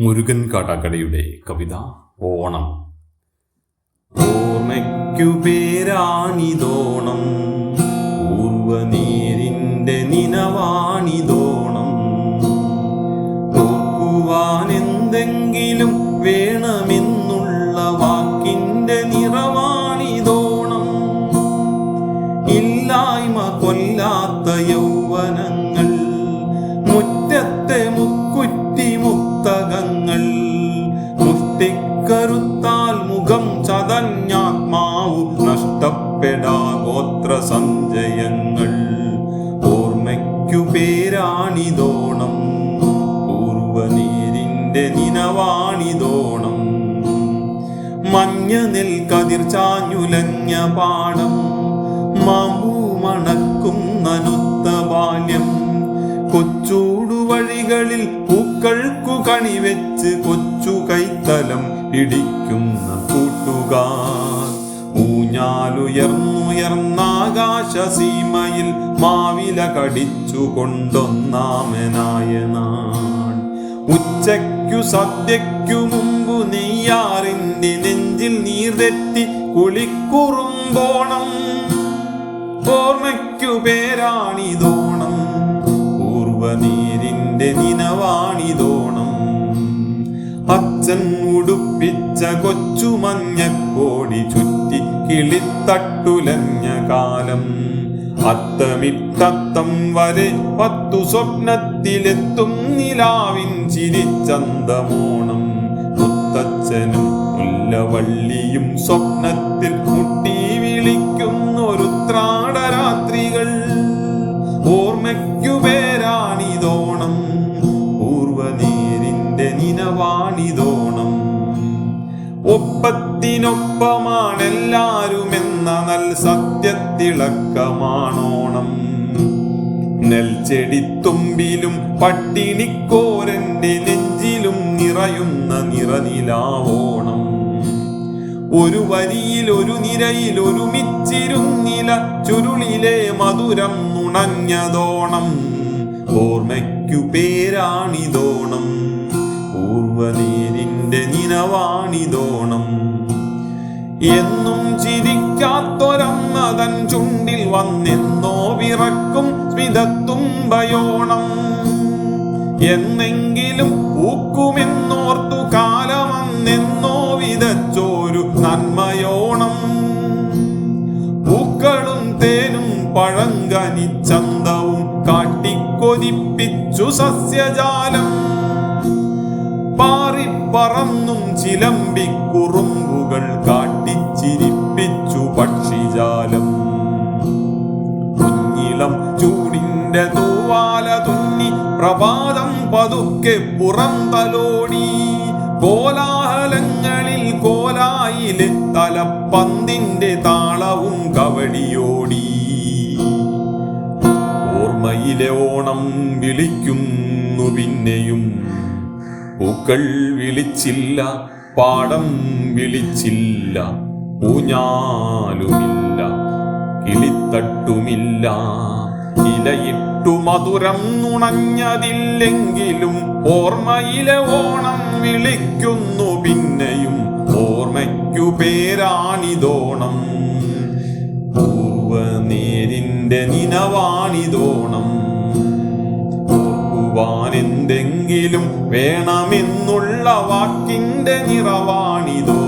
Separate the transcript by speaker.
Speaker 1: മുരുകൻ കാട്ടാക്കടയുടെ കവിത ഓണം. ഓർമ്മയ്ക്കു പേരാണിതോണം. പൂർവനീരിന്റെ നിനവാണിതോണം ഓർക്കുവാൻ എന്തെങ്കിലും വേണമെന്നുള്ള വാക്കിന്റെ നിറവാണിതോണം. ഇല്ലായ്മ കൊല്ലാത്ത യൗവനങ്ങൾ മുക്തകങ്ങൾ കുത്തിക്കരുത്താൽ മുഖം ചതഞ്ഞാത്മാവ്. നഷ്ടപ്പെടാ ഗോത്ര സഞ്ചയങ്ങൾ. ഓർമ്മയ്ക്കു പേരാണിതോണം. പൂർവനീരിന്റെ നിനവാണിതോണം മഞ്ഞ നെൽക്കതിർ ചാഞ്ഞുലഞ്ഞ പാടം മാമൂ മണക്കും നനുത്ത ബാല്യം. കൊച്ചൂടുവഴികളിൽ പൂക്കൾക്കു കണിവെച്ച് കൊച്ചു കൈത്തലം ഇടിക്കുന്ന കൂട്ടുകാർ. ഊഞ്ഞാലുയർന്നുയർന്നാകാശ സീമയിൽ മാവില കടിച്ചു കൊണ്ടൊന്നാമനായ നാൾ ഉച്ചയ്ക്കു സദ്യയ്ക്കു മുമ്പു നെയ്യാറിന്റെ നെഞ്ചിൽ നീർതെറ്റി കുളിക്കുറുമ്പോണം ഓർമ്മയ്ക്കു പേരാണിതോണം. പൂർവനീരിന്റെ നിനവാണിതോണം. അച്ഛൻ ഉടുപ്പിച്ച കൊച്ചു മഞ്ഞക്കോടി ചുറ്റി കിളിത്തട്ടുലഞ്ഞ കാലം. അത്തമിട്ടത്തം വരെ പത്തു സ്വപ്നത്തിലെത്തും നിലാവിൻ ചിരിച്ചന്തമോണം. മുത്തച്ഛനും മുല്ലവള്ളിയും സ്വപ്നത്തിൽ മുട്ടി ഓർമ്മയ്ക്കു പേരാണിതോണം. പൂർവനീരിന്റെ നിനവാണിതോണം ഒപ്പത്തിനൊപ്പമാണെല്ലാരുമെന്ന നൽ സത്യത്തിളക്കമാണോണം. നെൽച്ചെടിത്തുമ്പിലും പട്ടിണിക്കോരന്റെ നെഞ്ചിലും നിറയുന്ന നിറനിലാവോണം. ഒരു വരിയിൽ ഒരു നിരയിൽ ഒരുമിച്ചിരുന്നില ചുരുളിലെ മധുരം നുണഞ്ഞതോണം ഓർമ്മയ്ക്കു പേരാണിതോണം. പൂർവനീരിന്റെ നിനവാണിതോണം എന്നും ചിരിക്കാത്തൊരമ്മതൻ ചുണ്ടിൽ വന്നെന്നോ വിറക്കും സ്മിതത്തുമ്പയോണം. എന്നെങ്കിലും ഊക്കുമെന്നോർത്തു കാലമെന്നോ വിതച്ചോരു നന്മയോണം. പൂക്കളും തേനും പഴങ്കനിച്ചന്തവും കാട്ടിക്കൊതിപ്പിച്ചു സസ്യജാലം. പാറിപ്പറന്നും ചിലമ്പിക്കുറുമ്പുകൾ കാട്ടിച്ചിരിപ്പിച്ചു പക്ഷിജാലം. കുഞ്ഞിളം ചൂടിന്റെ തൂവാല തുന്നി പ്രഭാതം പതുക്കെ പുറന്തലോടി. കോലാഹലങ്ങളിൽ കോലായിലെ തലപ്പന്തിന്റെ താളവും കവടിയോടി. ഓണം വിളിക്കുന്നു പിന്നെയും. പൂക്കൾ വിളിച്ചില്ല പാടം വിളിച്ചില്ല ഊഞ്ഞാലുമില്ല കിളിത്തട്ടുമില്ല. ഇലയിട്ടു മധുരം നുണഞ്ഞതില്ലെങ്കിലും ഓർമ്മയിലെ ഓണം വിളിക്കുന്നു പിന്നെയും. ഓർമ്മയ്ക്കു പേരാണിതോണം. പൂർവനേരിന്റെ നിനവാണിതോണം ഓർക്കുവാൻ എന്തെങ്കിലും വേണമെന്നുള്ള വാക്കിന്റെ നിറവാണിതോ